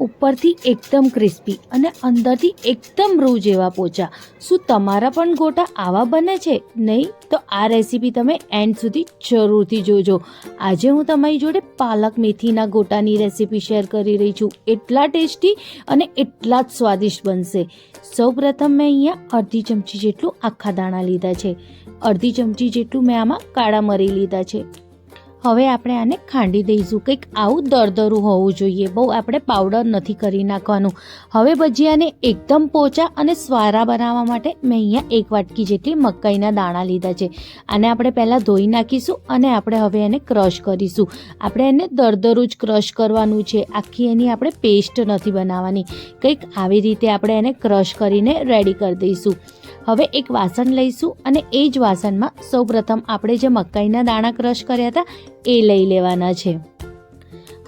ઉપરથી એકદમ ક્રિસ્પી અને અંદરથી એકદમ રૂ જેવા પોચા. શું તમારા પણ ગોટા આવા બને છે? નહીં, તો આ રેસીપી તમે એન્ડ સુધી જરૂરથી જોજો. આજે હું તમારી જોડે પાલક મેથીના ગોટાની રેસીપી શેર કરી રહી છું. એટલા ટેસ્ટી અને એટલા જ સ્વાદિષ્ટ બનશે. સૌપ્રથમ મેં અહીંયા અડધી ચમચી જેટલું આખા દાણા લીધા છે. અડધી ચમચી જેટલું મેં આમાં કાળા મરી લીધા છે. હવે આપણે આને ખાંડી દઈશું. કંઈક આવું દરદરું હોવું જોઈએ. બહુ આપણે પાવડર નથી કરી નાખવાનું. હવે ભજીયાને એકદમ પોચા અને સ્વારા બનાવવા માટે મેં અહીંયા એક વાટકી જેટલી મકાઈના દાણા લીધા છે. આને આપણે પહેલાં ધોઈ નાખીશું અને આપણે હવે એને ક્રશ કરીશું. આપણે એને દરદરું જ ક્રશ કરવાનું છે. આખી એની આપણે પેસ્ટ નથી બનાવવાની. કંઈક આવી રીતે આપણે એને ક્રશ કરીને રેડી કરી દઈશું. હવે એક વાસણ લઈશું અને એ જ વાસણમાં સૌપ્રથમ આપણે જે મકાઈના દાણા ક્રશ કર્યા હતા, એ લઈ લેવાના છે.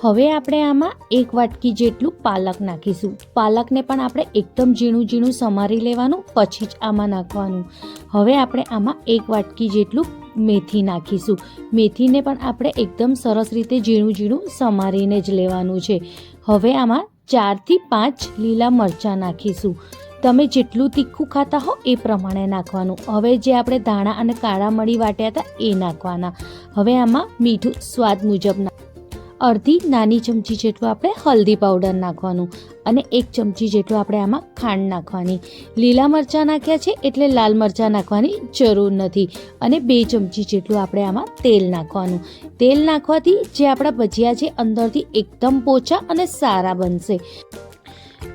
હવે આપણે આમાં એક વાટકી જેટલું પાલક નાખીશું. પાલકને પણ આપણે એકદમ ઝીણું ઝીણું સમારી લેવાનું, પછી જ આમાં નાખવાનું. હવે આપણે આમાં એક વાટકી જેટલું મેથી નાખીશું. મેથીને પણ આપણે એકદમ સરસ રીતે ઝીણું ઝીણું સમારીને જ લેવાનું છે. હવે આમાં ચારથી પાંચ લીલા મરચાં નાખીશું. તમે જેટલું તીખું ખાતા હો એ પ્રમાણે નાખવાનું. હવે જે આપણે ધાણા અને કાળા મળી વાટ્યા હતા એ નાખવાના. હવે આમાં મીઠું સ્વાદ મુજબના. અડધી નાની ચમચી જેટલું આપણે હલ્દી પાવડર નાખવાનું અને એક ચમચી જેટલું આપણે આમાં ખાંડ નાખવાની. લીલા મરચાં નાખ્યા છે એટલે લાલ મરચાં નાખવાની જરૂર નથી અને બે ચમચી જેટલું આપણે આમાં તેલ નાખવાનું. તેલ નાખવાથી જે આપણા ભજીયા છે અંદરથી એકદમ પોચા અને સારા બનશે.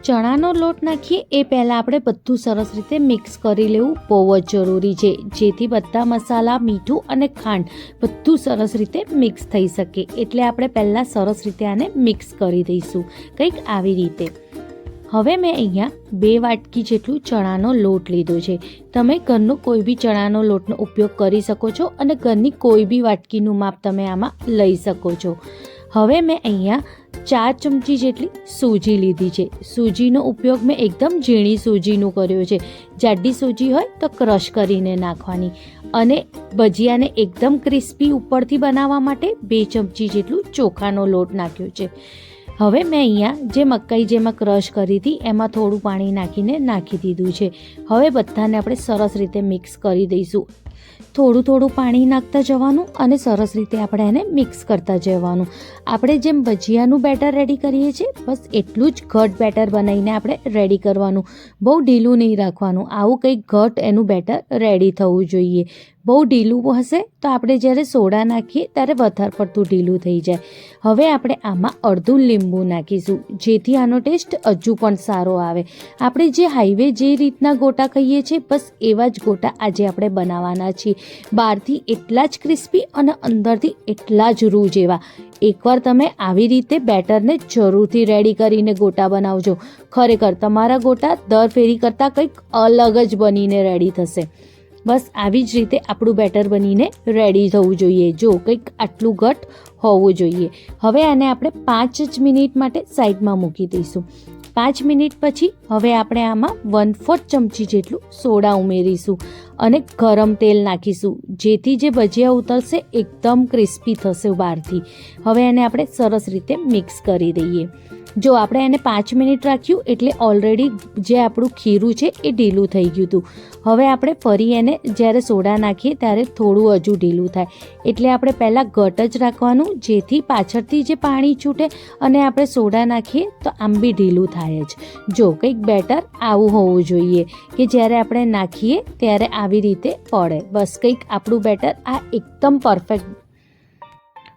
ચણાનો લોટ નાખીએ, એ પહેલાં આપણે બધું સરસ રીતે મિક્સ કરી લેવું. બહુ જ જરૂરી છે, જેથી બધા મસાલા, મીઠું અને ખાંડ બધું સરસ રીતે મિક્સ થઈ શકે. એટલે આપણે પહેલાં સરસ રીતે આને મિક્સ કરી દઈશું, કંઈક આવી રીતે. હવે મેં અહીંયા બે વાટકી જેટલું ચણાનો લોટ લીધો છે. તમે ઘરનો કોઈ બી ચણાનો લોટનો ઉપયોગ કરી શકો છો અને ઘરની કોઈ બી વાટકીનું માપ તમે આમાં લઈ શકો છો. હવે મેં અહીંયા ચાર ચમચી જેટલી સૂજી લીધી છે. સૂજીનો ઉપયોગ મેં એકદમ ઝીણી સૂજીનું કર્યો છે. જાડી સૂજી હોય તો ક્રશ કરીને નાખવાની અને ભજીયાને એકદમ ક્રિસ્પી ઉપરથી બનાવવા માટે બે ચમચી જેટલું ચોખાનો લોટ નાખ્યો છે. હવે મેં અહીંયા જે મકાઈ જેમાં ક્રશ કરી હતી એમાં થોડું પાણી નાખીને નાખી દીધું છે. હવે બધાને આપણે સરસ રીતે મિક્સ કરી દઈશું. થોડું થોડું પાણી નાખતા જવાનું અને સરસ રીતે આપણે એને મિક્સ કરતા જવાનું. આપણે જેમ ભજીયાનું બેટર રેડી કરીએ છીએ, બસ એટલું જ ઘટ બેટર બનાવીને આપણે રેડી કરવાનું. બહુ ઢીલું નહીં રાખવાનું. આવું કંઈક ઘટ એનું બેટર રેડી થવું જોઈએ. બહુ ઢીલું હશે તો આપણે જ્યારે સોડા નાખીએ ત્યારે વધારે પડતું ઢીલું થઈ જાય. હવે આપણે આમાં અડધું લીંબુ નાખીશું, જેથી આનો ટેસ્ટ હજુ પણ સારો આવે. આપણે જે હાઈવે જે રીતના ગોટા ખાઈએ છીએ, બસ એવા જ ગોટા આજે આપણે બનાવવાના છીએ. બહારથી એટલા જ ક્રિસ્પી અને અંદરથી એટલા જ રૂ જેવા. એકવાર તમે આવી રીતે બેટરને જરૂરથી રેડી કરીને ગોટા બનાવજો. ખરેખર તમારા ગોટા દર ફેરી કરતાં કંઈક અલગ જ બનીને રેડી થશે. બસ આવી જ રીતે આપણું બેટર બનીને રેડી થવું જોઈએ. જો કંઈક આટલું ઘટ હોવું જોઈએ. હવે આને આપણે પાંચ જ મિનિટ માટે સાઈડમાં મૂકી દઈશું. પાંચ મિનિટ પછી હવે આપણે આમાં વન ફોર્થ ચમચી જેટલું સોડા ઉમેરીશું અને ગરમ તેલ નાખીશું, જેથી જે ભજીયા ઉતરશે એકદમ ક્રિસ્પી થશે બહારથી. હવે એને આપણે સરસ રીતે મિક્સ કરી દઈએ. જો આપણે એને પાંચ મિનિટ રાખ્યું, એટલે ઓલરેડી જે આપણું ખીરું છે એ ઢીલું થઈ ગયું હતું. હવે આપણે ફરી એને જ્યારે સોડા નાખીએ ત્યારે થોડું હજુ ઢીલું થાય. એટલે આપણે પહેલાં ઘટ જ રાખવાનું, જેથી પાછળથી જે પાણી છૂટે અને આપણે સોડા નાખીએ તો આમ બી ઢીલું થાય જ. જો કંઈક બેટર આવું હોવું જોઈએ, કે જ્યારે આપણે નાખીએ ત્યારે આવી રીતે પડે. બસ કંઈક આપણું બેટર આ એકદમ પરફેક્ટ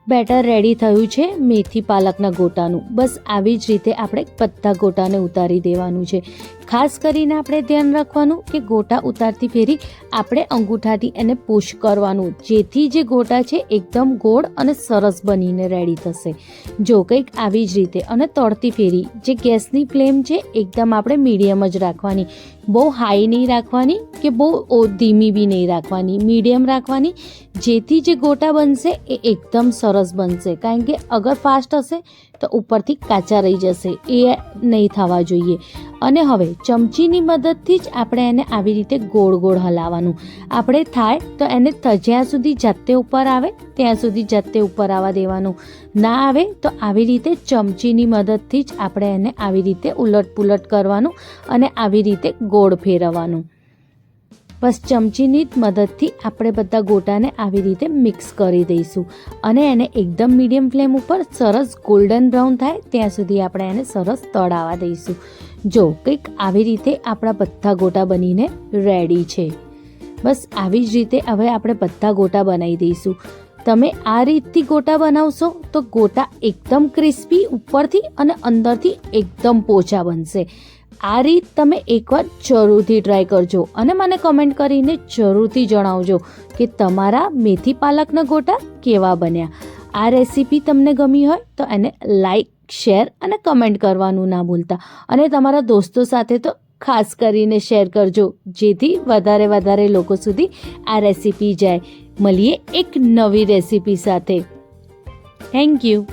બેટર રેડી થયું છે મેથી પાલકના ગોટાનું. બસ આવી જ રીતે આપણે બધા ગોટાને ઉતારી દેવાનું છે. ખાસ કરીને આપણે ધ્યાન રાખવાનું કે ગોટા ઉતારતી ફેરી આપણે અંગૂઠાથી એને પુશ કરવાનું. જેથી જે ગોટા છે એકદમ ગોળ અને સરસ બનીને રેડી થશે. જો કંઈક આવી જ રીતે અને તળતી ફેરી, જે ગેસની ફ્લેમ છે એકદમ આપણે મીડિયમ જ રાખવાની. બહુ હાઈ નહીં રાખવાની કે બહુ ધીમી બી નહીં રાખવાની. મીડિયમ રાખવાની. જેથી જે ગોટા બનશે એ એકદમ સરસ બનશે. કારણ કે અગર ફાસ્ટ હશે તો ઉપરથી કાચા રહી જશે. એ નહીં થવા જોઈએ. અને હવે ચમચીની મદદથી જ આપણે એને આવી રીતે ગોળ ગોળ હલાવવાનું. આપણે થાય તો એને જ્યાં સુધી જાતે ઉપર આવે, ત્યાં સુધી જાતે ઉપર આવવા દેવાનું. ના આવે તો આવી રીતે ચમચીની મદદથી જ આપણે એને આવી રીતે ઉલટ પુલટ કરવાનું અને આવી રીતે ગોળ ફેરવવાનું. બસ ચમચીની જ મદદથી આપણે બધા ગોટાને આવી રીતે મિક્સ કરી દઈશું. અને એને એકદમ મીડિયમ ફ્લેમ ઉપર સરસ ગોલ્ડન બ્રાઉન થાય ત્યાં સુધી આપણે એને સરસ તળાવા દઈશું. જો કંઈક આવી રીતે આપણા બધા ગોટા બનીને રેડી છે. બસ આવી જ રીતે હવે આપણે બધા ગોટા બનાવી દઈશું. તમે આ રીતથી ગોટા બનાવશો તો ગોટા એકદમ ક્રિસ્પી ઉપરથી અને અંદરથી એકદમ પોચા બનશે. આ રીત તમે એકવાર જરૂરથી ટ્રાય કરજો અને મને કમેન્ટ કરીને જરૂરથી જણાવજો કે તમારા મેથી પાલકના ગોટા કેવા બન્યા. આ રેસીપી તમને ગમી હોય તો એને લાઈક શેર અને કમેન્ટ કરવાનું ના ભૂલતા. અને તમારા દોસ્તો સાથે તો ખાસ કરીને શેર કરજો, જેથી વધારે વધારે લોકો સુધી આ રેસીપી જાય. મળીએ એક નવી રેસીપી સાથે. Thank you